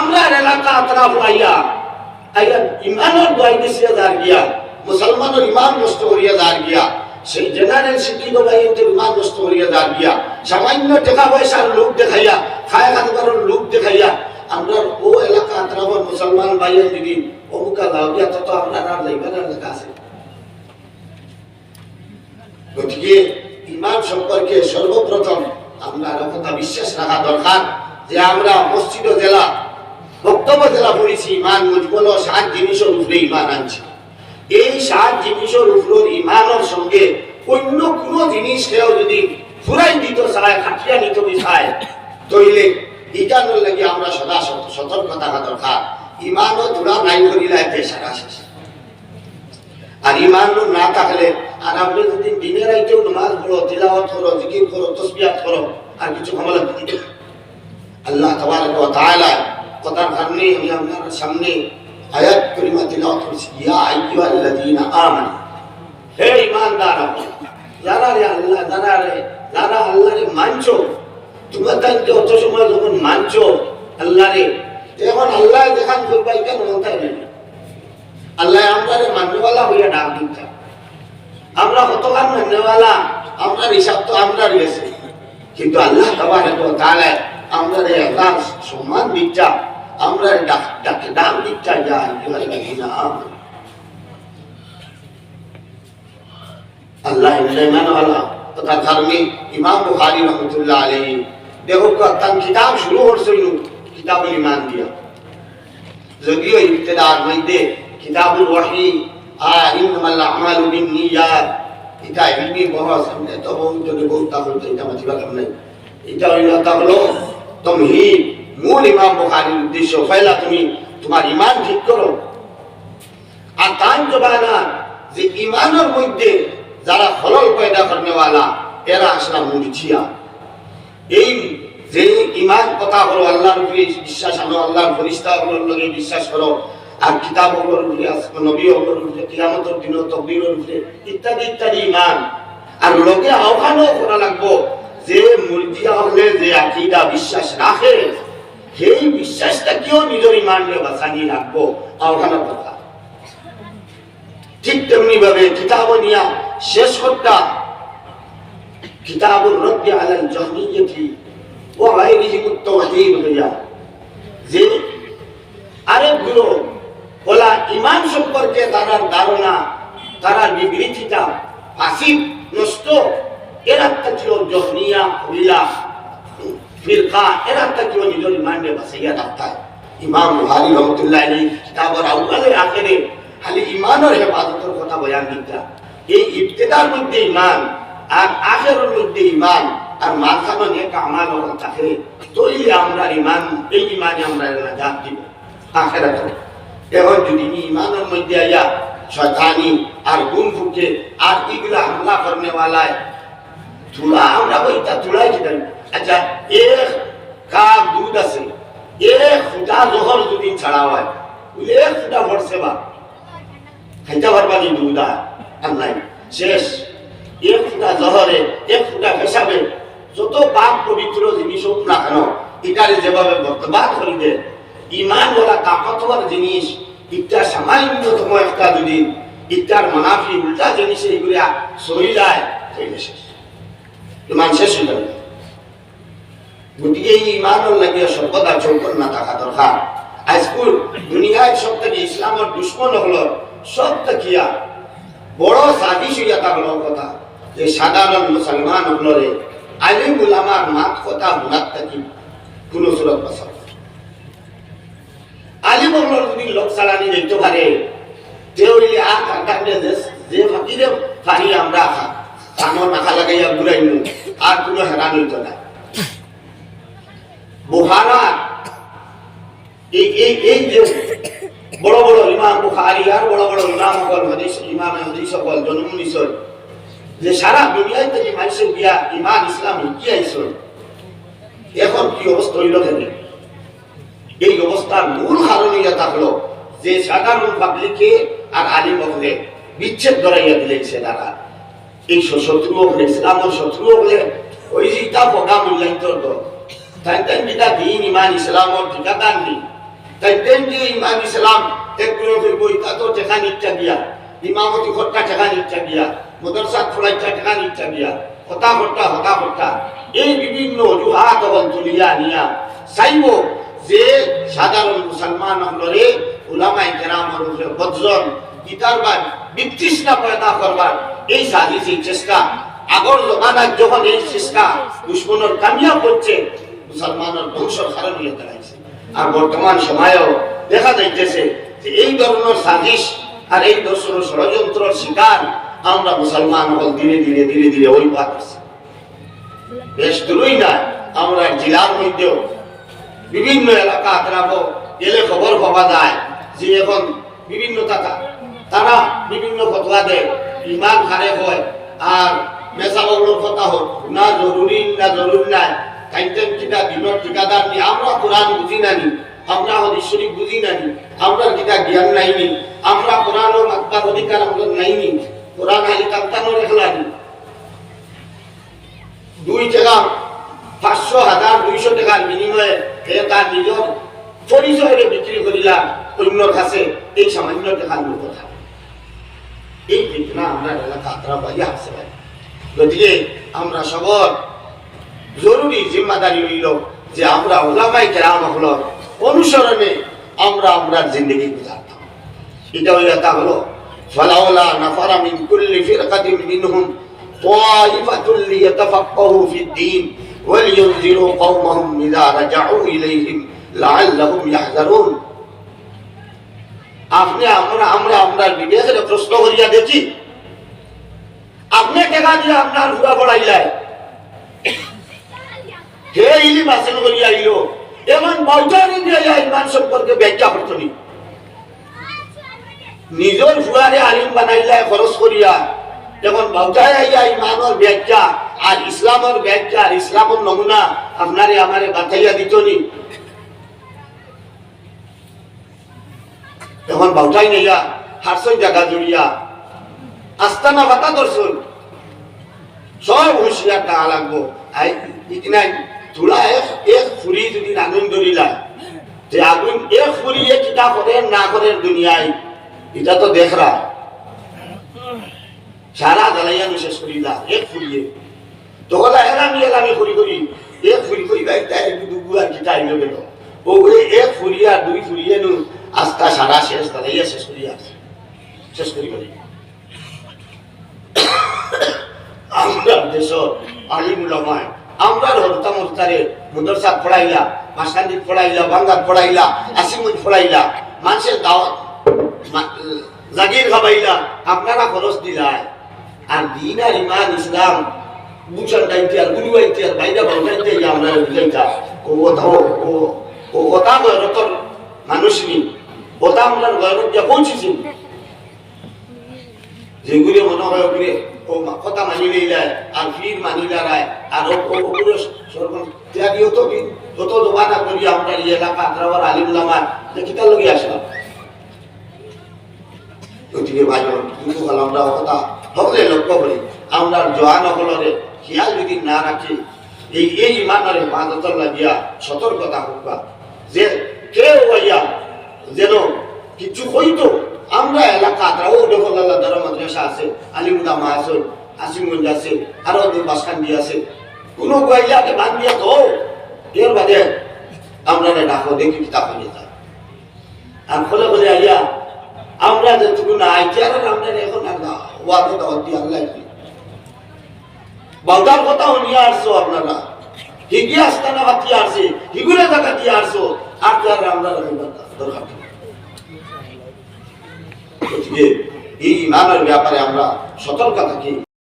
আমরা এলাকা আতরাফ আইয়া আইয়া ইমানের দোয়াই দিছিয়া যার গিয়া, মুসলমানের ইমান নষ্ট করিয়া যার গিয়া, সেই জেনারেল শিক্ষিত ভাইদের ইমান নষ্ট করিয়া যার গিয়া, সামান্য টাকা পয়সার লোক দেখাইয়া, খায় খানকারের লোক দেখাইয়া আমরা ও এলাকা আতরাফের মুসলমান ভাইয়ের যদি অমুকা দাও তত আপনার আর যাইবার এলাকা আছে। গতিকে ইমান সম্পর্কে সর্বপ্রথম আমরা কথা বিশ্বাস রাখা দরকার যে আমরা মসজিদ জেলা জেলা পড়েছি, ইমান মুজবল সাত জিনিসের উপরে ইমান আনছি। এই সাত জিনিসের উপর ইমানের সঙ্গে অন্য কোন জিনিস কেউ যদি ফুরাই দিত চায় খাটিয়া নিত চায় তইলে ইটানোর লাগে আমরা সদা সতর্ক থাকা দরকার। ইমানও জোড়া নাই করিলে সারা শেষ। আর ইমান না থাকলে, আর আপনি যদি দিনের রাইতেও নামাজ পড়ো, তিলাওয়াত করো, জিকির করো তসবিয়াত করো, আর কিছু ক্ষমতা দিতে আল্লাহ তাবারক ওয়া কারণে আমি আপনার সামনে আয়াত করিমা তিলাওয়াত করেছি। ইয়া আইয়ুহাল্লাযীনা আমানু। হে ঈমানদার রে আল্লাহ, যারা রে, যারা আল্লাহরে মানছো, তোমরা তাইকে অত সময় যখন মানছো আল্লাহরে এখন আল্লাহ দেখান আল্লাহ আমরা মান্যওয়ালা হইয়া ডাক আমরা কতক্ষণ মান্যওয়ালা, আমরা হিসাব তো আমরা রয়েছে। কিন্তু আল্লাহ তাআলা আমরা সম্মান দিচ্ছা আমরা ডাক ডাক ডাক দিচ্ছা যা আইয়ুহাল্লাযীনা আমানু আল্লাহ ইমানওয়ালা তার কারণে ইমাম বুখারী রহমতুল্লাহ আলাইহি দেখো তার কিতাব শুরু করছিল, কিতাবুল ইমান দিয়া। যদিও ইবতেদার মধ্যে কিতাবুল ওয়াহি আর ইননামাল আমালু বিন্নিয়াত, এটা ইলমি বহস আমরা তো বহুত তাহলে এটা মাতিবা কাম নাই। এটা হইল তা হলো তমহিদ। মূল ইমাম বুখারীর উদ্দেশ্য পয়লা তুমি তোমার ইমান ঠিক করো। আর তান জবানা যে ইমানের মধ্যে যারা খলল পয়দা করনেওয়ালা, এরা আসলাম মুরজিয়া। এই যে ইমান কথা হলো আল্লাহর উপরে বিশ্বাস আনো আল্লাহর ফরিস্তা হলোর লগে বিশ্বাস করো, আর কিতাব হলোর নবী হলোর উপরে, কিয়ামতের দিন তকদিরের উপরে, ইত্যাদি ইত্যাদি ইমান। আর লোকে আহ্বানও করা লাগবো যে মুরজিয়া হলে যে আকিদা, বিশ্বাস রাখে। সেই বিশ্বাসটা কেউ নিজের ইমান নিয়ে বাঁচানি রাখব আহ্বানের কথা। ঠিক তেমনি ভাবে কিতাব নিয়া শেষ করতা কিতাবুর রদ্দি আলাল জাহমিয়্যতি ওয়া গায়রিহিম আত-তাওহীদ হইয়া। যে আরেকগুলো বলা ইমান সম্পর্কে তারার ধারণা তারার বিবৃতিটা ফাসিদ নষ্ট এরা ছিল জহনিয়া হইয়া ফিরকা, এরা ছিল নিজের ইমানকে বাঁচাইয়া রাখতায় ইমাম বুহারি রহমতুল্লাহ আলী কিতাবর আউ্বালে আখেরে খালি ইমানের হেফাজতের কথা বয়ান দিতা। এই ইবতেদার মধ্যে ইমান আর আখেরের মধ্যে ইমান আর মাঝখানে নেক আমাল ওরা থাকে তৈরি আমরা ইমান, এই ইমানে আমরা নাজাত দিব। আখেরাত। এখন যদি ইমানের মধ্যে আয়া শয়তানি আর গুণ ফুকে আর এগুলা হামলা করনেওয়ালায় তুলা আমরা বইটা তুলাই কিনা আচ্ছা এক কাপ দুধ আছে এক ফুটা জহর যদি ছাড়া হয়, এক ফুটা ভরছে বা খাইতে পারবা নি দুধ আর নাই। শেষ। এক ফুটা জহরে এক ফুটা পেশাবে যত পাপ পবিত্র জিনিস হোক না কেন এটারে যেভাবে বর্তমান করিবে ইমান বলা তাকতবর জিনিস ইটা সামান্যতম একটা যদি ইটার মানাফি উল্টা জিনিস এইগুলি সহিলায় তাইলে শেষ। ইমান শেষ হয়ে যাবে গতিকে এই ইমানের লাগিয়ে সর্বদা চৌকন না থাকা দরকার। আজকুল দুনিয়ায় সব থেকে ইসলামের দুশ্মন হলো সব থাকিয়া বড় সাদিস হইয়া থাকল কথা। যে সাধারণ মুসলমান হলরে আলিম উলামার মাত কথা মুনাত থাকি, কোন সুরত বাসা। আলিম হলর যদি লোক চালানি দেখতে পারে তেও ইলে আর কাকান্ডে যে ফাকিরে পারি আমরা খা কামর নাখা লাগাইয়া ঘুরাইনু আর কোনো হেরান হইতো না। বুহারা এই এই এই যে বড় বড় ইমাম বুখারি আর বড় বড় ইমাম সকল হাদিস, ইমাম হাদিস সকল জন্ম নিছল যে সারা দুনিয়ায় বিয়া, ইমান, ইসলাম কি আইসল এখন কি অবস্থা হইল থেকে এই অবস্থার মূল কারণ ইয়া থাকল যে সাধারণ পাবলিকে আর আলিম হলে বিচ্ছেদ ধরাইয়া সে দ্বারা। এই শত্রু হলে, ইসলামের শত্রু হলে, ওই যেটা বগা মূল্যায়িত তাই তাই যেটা দিন ইমান ইসলামর ঠিকাদার নেই তাই তেন যে ইমাম ইসলাম একগুলো বই তা তো টেকা নিচ্ছা দিয়া, ইমামতি খট্টা টেকা নিচ্ছা দিয়া মদরসা ফলাইচ্ছা টেকা নিচ্ছা দিয়া, হতা হট্টা হতা হট্টা এই বিভিন্ন অজুহাত এবং তুলিয়া নিয়া চাইব যে সাধারণ মুসলমান হলরে উলামাই কেরামর উপরে বজ্রন গীতার বা বিতৃষ্ণা পয়দা করবার এই সাজিস চেষ্টা। আগর জমানায় যখন এই চেষ্টা দুশ্মনের কামিয়াব করছে মুসলমানের ধ্বংস কারণ হয়ে দাঁড়াইছে আর বর্তমান সময়েও দেখা যাইতেছে যে এই ধরনের সাজিশ আর এই ধরনের ষড়যন্ত্রের শিকার আমরা মুসলমান হল ধীরে ধীরে ধীরে ধীরে ওই পাচ্ছি বেশ দূরই না, আমরা জেলার মধ্যেও বিভিন্ন এলাকা আতরাবো গেলে খবর পাওয়া যায় যে এখন বিভিন্ন টাকা তারা বিভিন্ন ফতোয়া দেয়, ইমান খারে হয়, আর মেসাবগুলোর কথা হোক, না জরুরি না জরুরি নাই কাইতেন কিতা দিনের ঠিকাদার নি? আমরা কোরআন বুঝি নানি, আমরা ঈশ্বরী বুঝি নানি, আমরা কিতা জ্ঞান নাইনি আমরা কোরআন ও মাত্রার অধিকার আমাদের নাইনি কোরআন আলি কান্তানো রেখলানি দুই টাকা পাঁচশো হাজার দুইশো টাকার বিনিময়ে এ তার নিজের পরিচয়ে বিক্রি করিলা অন্যর কাছে এই সামান্য টাকার কথা। এই ঘটনা আমরা এলাকা আত্রা গতিকে, আমরা সবর জরুরি জিম্মাদারি হইল যে আমরা ওলামাই কেরাম হল অনুসরণে আমরা আমরা জিন্দগি গুজারতাম এটা হইল তা হলো فلولا نفر من كل فرقة منهم طائفة ليتفقهوا في الدين ولينذروا قومهم إذا رجعوا إليهم لعلهم يحذرون আপনি আমরা আমরা আমরা বিবেকের প্রশ্ন করিয়া দেখি আপনি টাকা দিয়ে আপনার হুয়া পড়াইলাই হে ইলিম হাসিল করিয়া আইল এমন মজারি দিয়ে ইমান সম্পর্কে ব্যাখ্যা করতনি নিজের ফুয়ারে আলিম বানাইলাই খরচ করিয়া যখন বাউটায় আইয়া ইমানের ব্যাখ্যা আর ইসলামের ব্যাখ্যা আর ইসলামের নমুনা আপনারে আমারে বাতাইয়া দিতনি তখন বাউটাই নেইয়া হারসই জায়গা জড়িয়া, আস্তানা বাতা দর্শন সব হুঁশিয়ার টাকা লাগবো। আই ইতিনাই তুলা এক এক ফুরি যদি আগুন ধরিলা যে আগুন এক ফুরিয়ে কিতা করে না করে দুনিয়ায় এটা তো দেখরা সারা জ্বালাইয়া আমি শেষ করিলা এক ফুরিয়ে তখন এলামি এলামি করি করি এক ফুরি করি গাই তাই দুগু আর কিতা আইলো গেল। ও এক ফুরিয়া দুই ফুরিয়ে নু আস্তা সারা শেষ জ্বালাইয়া শেষ করিয়া শেষ করি করি আমরা দেশ আলিমুলামায় আমরা হরতা মুস্তারে মুদরসা পড়াইলা মাসান্দি পড়াইলা বাঙ্গার পড়াইলা আসিমুল পড়াইলা মানুষের দাওয়াত জাগির খাবাইলা, আপনারা খরচ দিলাই। আর দিন আর ইমান, ইসলাম বুঝান দাইতে আর গুরু আইতে আর বাইরা বাউটাইতে আমরা ও কথা ও, ও- কথা গয়রতর মানুষ নি। কথা আমরা গয়রত যা পৌঁছেছি। যেগুলি মনে হয় ওগুলি ও কথা মানি লইলাই আর ফির মানি লারায় আর ওগুলো সরকার ত্যাগী কি? যত দোকানা করি আমরা এলাকা আদ্রাবার আলিম লামার যে কিতা লগি আসলাম গতিকে ভাইজন, কিন্তু আমরা কথা সকলে লক্ষ্য করি আমরা জোয়ান হলরে খেয়াল যদি না রাখি এই এই ইমানের হেফাজতর লাগিয়া সতর্কতা হোক যে কেউ হইয়া যেন কিছু হইতো আমরা এলাকা আদ্রাও দেখল আল্লাহ ধর মাদ্রাসা আছে আলিমুদামা আছে আসিমগঞ্জ আছে আরও বাসকান্দি আছে কোনো গাইলাকে বাদ দিয়া তো এর বাদে আমরা ডাকো দেখি কিতাব হয়ে যায় আর ফলে বলে আইয়া আমরা যেটুকু না আইছি আর আমরা এখন ওয়াদে দাওয়াত দিয়ে আল্লাহ বাউদার কথা নিয়ে আসছো আপনারা হিগি আস্তানা বাতি আসছে হিগুরে জায়গা দিয়ে আসছো আর আমরা দরকার গতিকে এই ইমানের ব্যাপারে আমরা সতর্কতা থাকি।